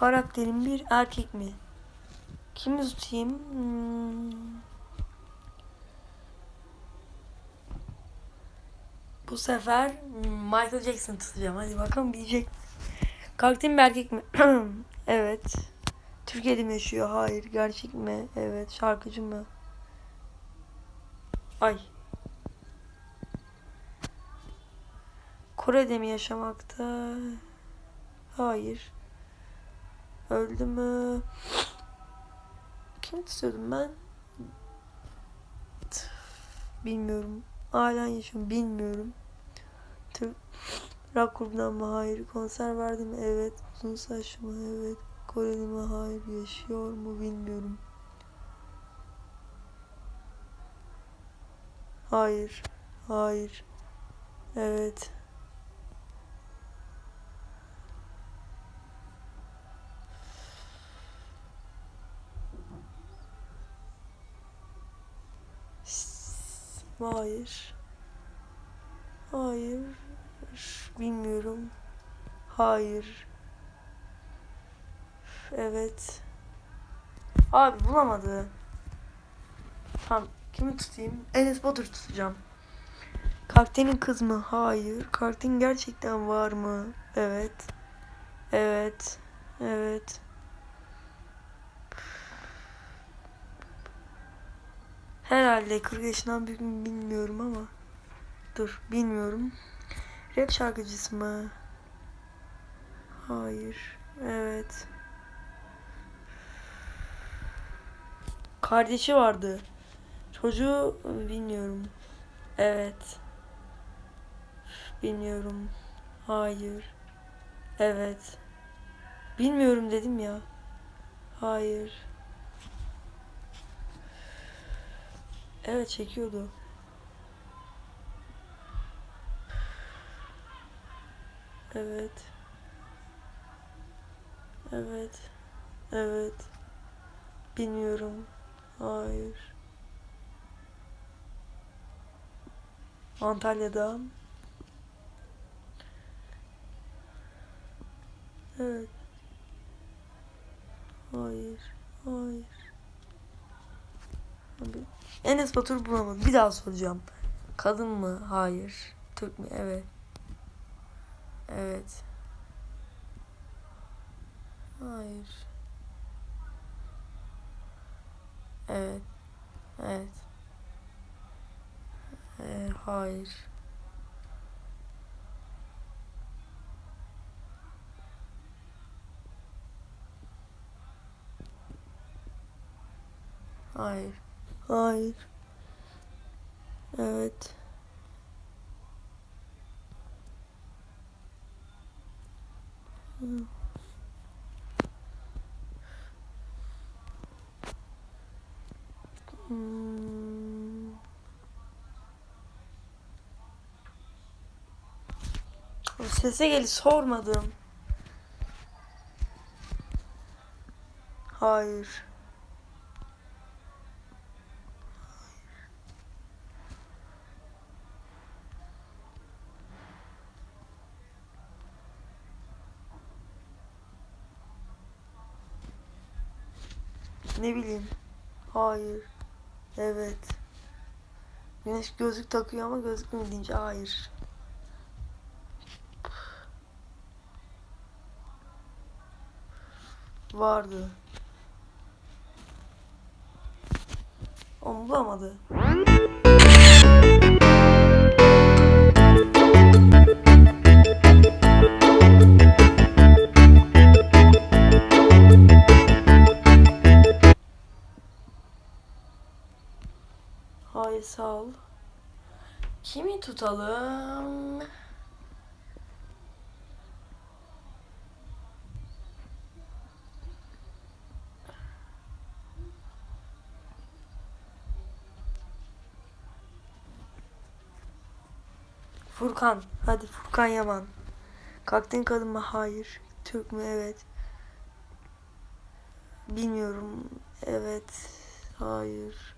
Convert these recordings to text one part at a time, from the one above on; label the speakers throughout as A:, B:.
A: Karakterin bir erkek mi? Kimi tutayım? Hmm. Bu sefer Michael Jackson tutacağım. Hadi bakalım bilecek. Karakterin bir erkek mi? evet. Türkiye'de mi yaşıyor? Hayır. Gerçek mi? Evet. Şarkıcı mı? Ay. Kore'de mi yaşamakta? Hayır. Öldü mü? Kim tutuyordum ben? Bilmiyorum. Halen yaşıyorum. Bilmiyorum. Türk rock grubundan mı? Hayır. Konser verdi mi? Evet. Uzun saçlı mı? Evet. Koreli mi? Hayır. Yaşıyor mu? Bilmiyorum. Hayır. Hayır. Evet. Hayır. Hayır. Bilmiyorum. Hayır. Evet. Abi bulamadı. Tamam. Kimi tutayım? Enes Batur tutacağım. Karakterin kız mı? Hayır. Karakterin gerçekten var mı? Evet. Evet. Evet. Herhalde 40 yaşından büyük mü bilmiyorum ama. Dur bilmiyorum. Rap şarkıcısı mı? Hayır. Evet. Kardeşi vardı. Çocuğu bilmiyorum. Evet. Bilmiyorum. Hayır. Evet. Bilmiyorum dedim ya. Hayır. Evet çekiyordu. Evet. Evet. Evet. Bilmiyorum. Hayır. Antalya'da. Evet. Hayır. Hayır. Enes Batur bulamadım. Bir daha soracağım. Kadın mı? Hayır. Türk mü? Evet. Evet. Hayır. Evet. Evet. Ee, hayır. Hayır. Hayır. Evet. Hmm. Sese geli sormadım. Hayır. Ne bileyim. Hayır. Evet. Güneş gözlük takıyor ama gözlük deyince hayır. Vardı. Onu bulamadı. Ol. Kimi tutalım? Furkan. Hadi Furkan Yaman. Kalktın kadın mı? Hayır. Türk mü? Evet. Bilmiyorum. Evet. Hayır.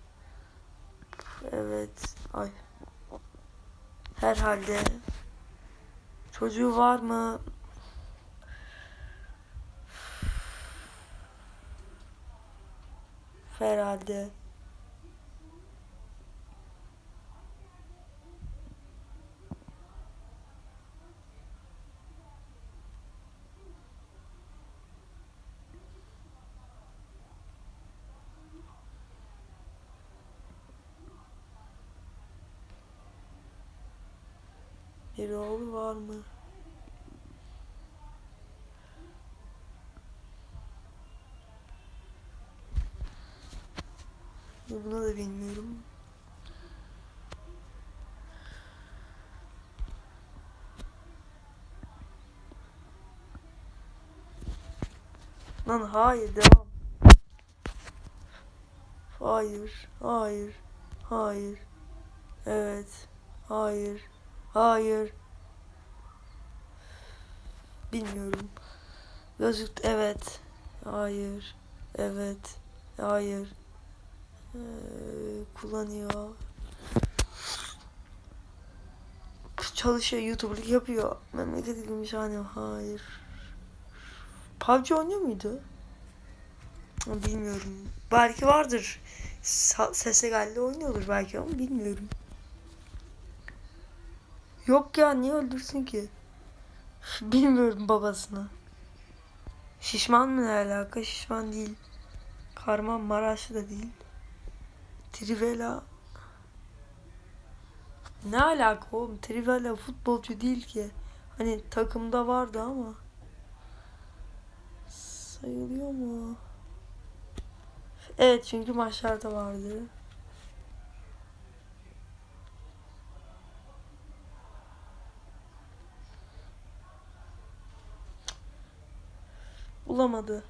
A: Evet. Ay. Herhalde. Çocuğu var mı? Herhalde. Oğlu var mı? Buna da bilmiyorum. Lan hayır devam. Hayır, hayır, hayır. Evet, hayır, hayır. Bilmiyorum. Gözük evet. Hayır. Evet. Hayır. Ee, kullanıyor. Çalışıyor, YouTuber'lık yapıyor. Memleket gümüşhane. Hayır. PUBG oynuyor muydu? Bilmiyorum. Belki vardır. Sese geldi oynuyordur belki ama bilmiyorum. Yok ya niye öldürsün ki? Bilmiyorum babasına. Şişman mı ne alaka? Şişman değil. Karman Maraşlı da değil. Trivela ne alaka oğlum? Trivela futbolcu değil ki. Hani takımda vardı ama. Sayılıyor mu? Evet çünkü maçlarda vardı. Bulamadı.